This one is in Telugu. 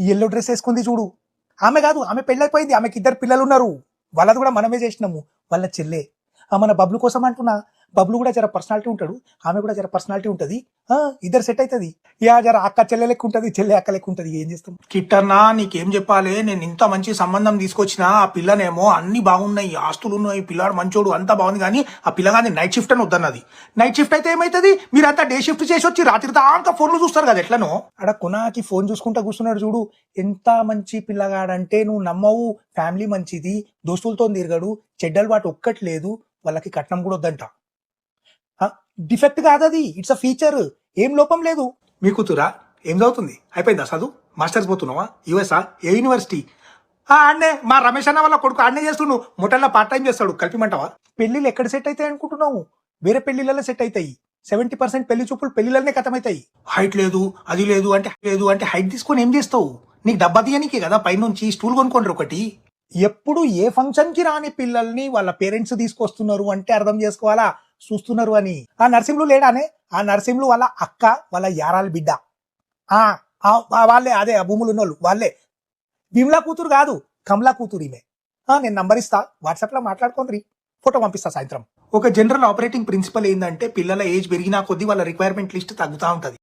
ఎల్లో డ్రెస్ వేసుకుంది చూడు. ఆమె కాదు ఆమె పెళ్ళైపోయింది ఆమెకి ఇద్దరు పిల్లలు ఉన్నారు వాళ్ళది కూడా మనమే చేసినాము. వాళ్ళ చెల్లె. ఆ మన బబ్లు కోసం అంటున్నా. బబ్లు కూడా జర పర్సనాలిటీ ఉంటాడు ఆమె కూడా జర పర్సనాలిటీ ఉంటది. ఇద్దరు సెట్ అవుతుంది యా జర అక్క చెల్లె లెక్క ఉంటది చెల్లె అక్క లెక్క ఉంటది ఏం చేస్తాం? కిట్టన్నా నీకేం చెప్పాలి? నేను ఇంత మంచి సంబంధం తీసుకొచ్చిన ఆ పిల్లనేమో అన్ని బాగున్నాయి ఆస్తులు ఉన్నాయి పిల్లాడు మంచోడు అంతా బాగుంది కానీ ఆ పిల్లగాని నైట్ షిఫ్ట్ అని వద్దన్నది. నైట్ షిఫ్ట్ అయితే ఏమైతుంది? మీరంతా డే షిఫ్ట్ చేసి వచ్చి రాత్రి దాకా ఫోన్లు చూస్తారు కదా ఎట్లనో? ఆడ కొనాకి ఫోన్ చూసుకుంటా కూర్చున్నాడు చూడు. ఎంత మంచి పిల్లగాడంటే నువ్వు నమ్మవు. ఫ్యామిలీ మంచిది. దోస్తులతో తిరగడు. చెడ్డలు వాటి ఒక్కట్లేదు వాళ్ళకి కట్నం కూడా వద్దంట. డిఫెక్ట్ కాదు అది. ఇట్స్ అ ఫీచర్ ఏం లోపం లేదు. మీ కూతురా ఏం చదువుతుంది? అయిపోయిందా చదువు? మాస్టర్స్ పోతున్నావా? యుఎస్ఆ? ఏ యూనివర్సిటీ? ఆ అన్నే మా రమేష్ అన్న వాళ్ళ కొడుకు అన్నే చేస్తుండు. ముఠల్లో పార్ట్ టైం చేస్తాడు. కలిపిమంటావా? పెళ్ళిళ్ళు ఎక్కడ సెట్ అవుతాయి అనుకుంటున్నావు? వేరే పెళ్ళిళ్ళలో సెట్ అవుతాయి. సెవెంటీ పర్సెంట్ పెళ్ళి చూపులు పెళ్ళిళ్ళనే కథమవుతాయి. హైట్ లేదు అది లేదు అంటే లేదు అంటే హైట్ తీసుకొని ఏం చేస్తావు? నీకు డబ్బా తీయనీకే కదా పైనుంచి స్టూల్ కొనుక్కోండి ఒకటి. ఎప్పుడు ఏ ఫంక్షన్కి రాని పిల్లల్ని వాళ్ళ పేరెంట్స్ తీసుకొస్తున్నారు అంటే అర్థం చేసుకోవాలా? చూస్తున్నారు అని. ఆ నర్సింహులు లేడానే? ఆ నర్సింహులు వాళ్ళ అక్క వాళ్ళ యారాల బిడ్డ. ఆ వాళ్ళే అదే ఆ భూములు ఉన్నోళ్ళు వాళ్ళే. విమ్లా కూతురు కాదు కమలా కూతురు ఈమె. ఆ, నేను నంబర్ ఇస్తా వాట్సాప్లో మాట్లాడుకోండి ఫోటో పంపిస్తా సాయంత్రం. ఒక జనరల్ ఆపరేటింగ్ ప్రిన్సిపల్ ఏంటంటే పిల్లల ఏజ్ పెరిగినా కొద్దీ వాళ్ళ రిక్వైర్మెంట్ లిస్ట్ తగ్గుతూ ఉంటది.